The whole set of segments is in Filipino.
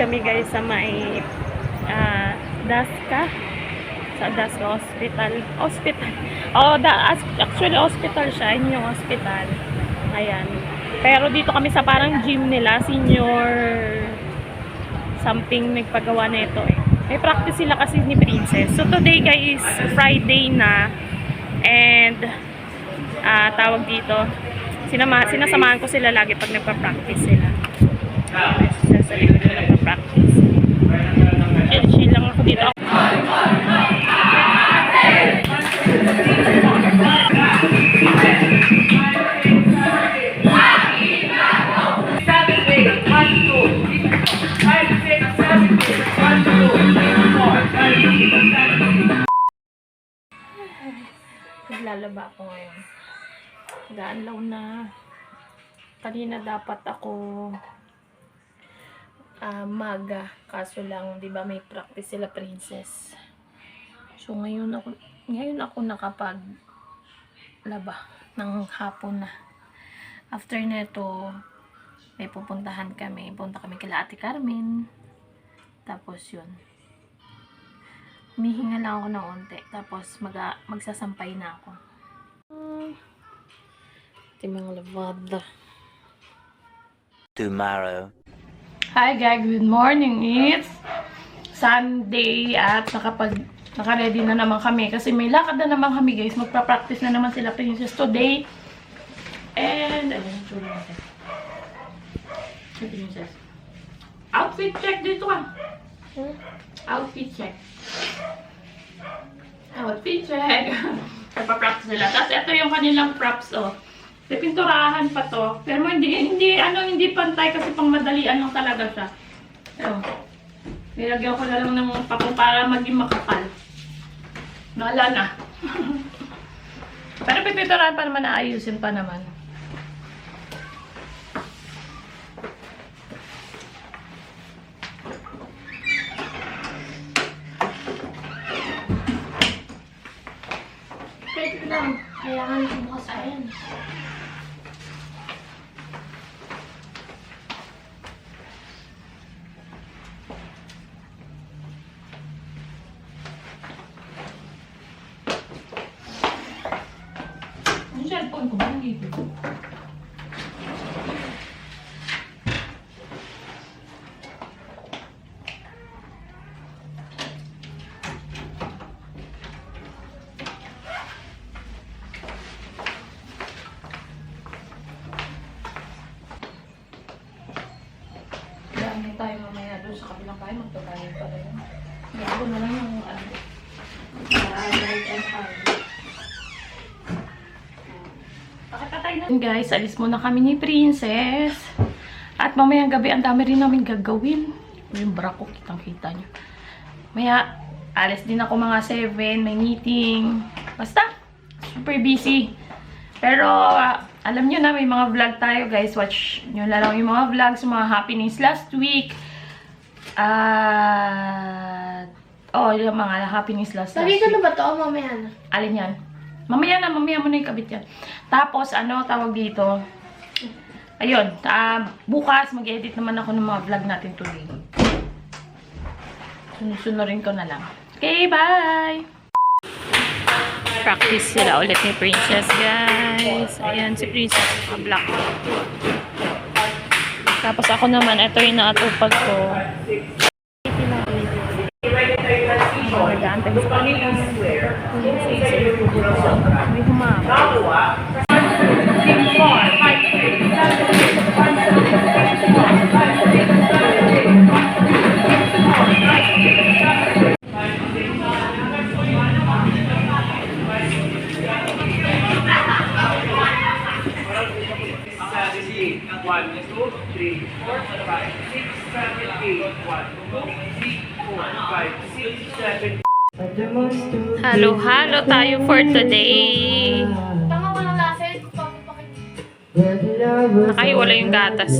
kami guys sa may ah, Daska. Sa Daska Hospital. Hospital. Oh, da, actually hospital siya. Yun yung hospital. Ayan. Pero dito kami sa parang gym nila. Senior something nagpagawa na ito eh. May practice sila kasi ni Princess. So today guys, Friday na. And ah tawag dito, sinama, sinasamahan ko sila lagi pag nagpa-practice sila. Sila sa likod na nagpa-practice. Chill, chill lang ako dito. Naglalaba ako ngayon. Gaanlaw na. Kanina dapat ako ah, maga. Kaso lang, di ba may practice sila princess. So ngayon ako, ngayon ako nakapag laba ng hapon na. After neto, may pupuntahan kami. Punta kami kila Ate Carmen. Tapos yun. Humihinga lang ako ng onte. Tapos mag magsasampay na ako. Ito yung mga lavada. tomorrow. Hi guys, good morning. It's Sunday at nakapag naka-ready na naman kami kasi may lakad na naman kami guys. Magpa-practice na naman sila princess today. And ayun, tsura natin. Princess. Outfit check dito ah. Outfit check. Outfit check. Nagpa-practice sila. Tapos ito yung kanilang props oh. Pinturahan pa to. Pero hindi, hindi, ano, hindi pantay kasi pang madalian lang talaga siya. Pero, nilagyan ko na lang ng pako para maging makapal. Nala na. Pero pipinturahan pa naman, naayusin pa naman. Wait lang. Kailangan bukas ayan. Yung cellphone ko ba nandito? Dami tayo mamaya doon sa kabilang bahay. Magtatayo pa rin. Gago na lang yung ano. Right and hard. Pakatay na. Guys, alis muna kami ni Princess. At mamayang gabi, ang dami rin namin gagawin. Yung bra ko, kitang-kita nyo. Maya, alis din ako mga 7, may meeting. Basta, super busy. Pero, ah, alam nyo na, may mga vlog tayo, guys. Watch nyo na lang yung mga vlogs, mga happenings last week. Ah... oh, yung mga happenings last, last week. na ba to? Mamaya na? Alin yan? Mamaya na, mamaya mo na yung kabit yan. Tapos, ano, tawag dito. Ayun, ah, bukas mag-edit naman ako ng mga vlog natin today. Sunusunurin ko na lang. Okay, bye! Practice sila ulit ni Princess, guys. Ayan, si Princess, black. Tapos ako naman, ito yung naatupag ko. Nag-aantay sa kanila. May humaba. One, two, three, four, five, six, seven, eight. One, two, three, four, five, six, seven. Halo-halo tayo for today. Tama ko ng laser. Papapakit. Nakahiwala yung gatas.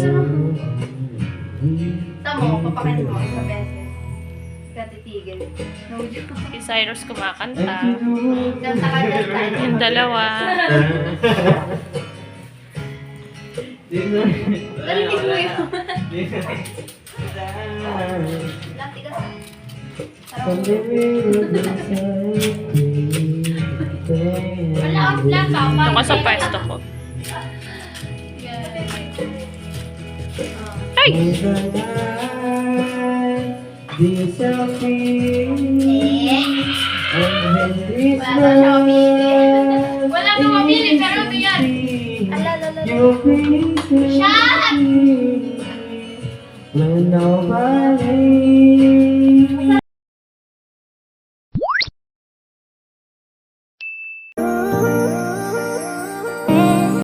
Tama mo, papakit mo sa beses. Katitigil. Ko. Si Cyrus kumakanta. Yung dalawa. Narinig mo yun. Lati ka sa... Ito ka sa pwesto ko. Ay! Wala na mabili. Wala na mabili, pero ito yan. Ala, ala, ala. Shut! When nobody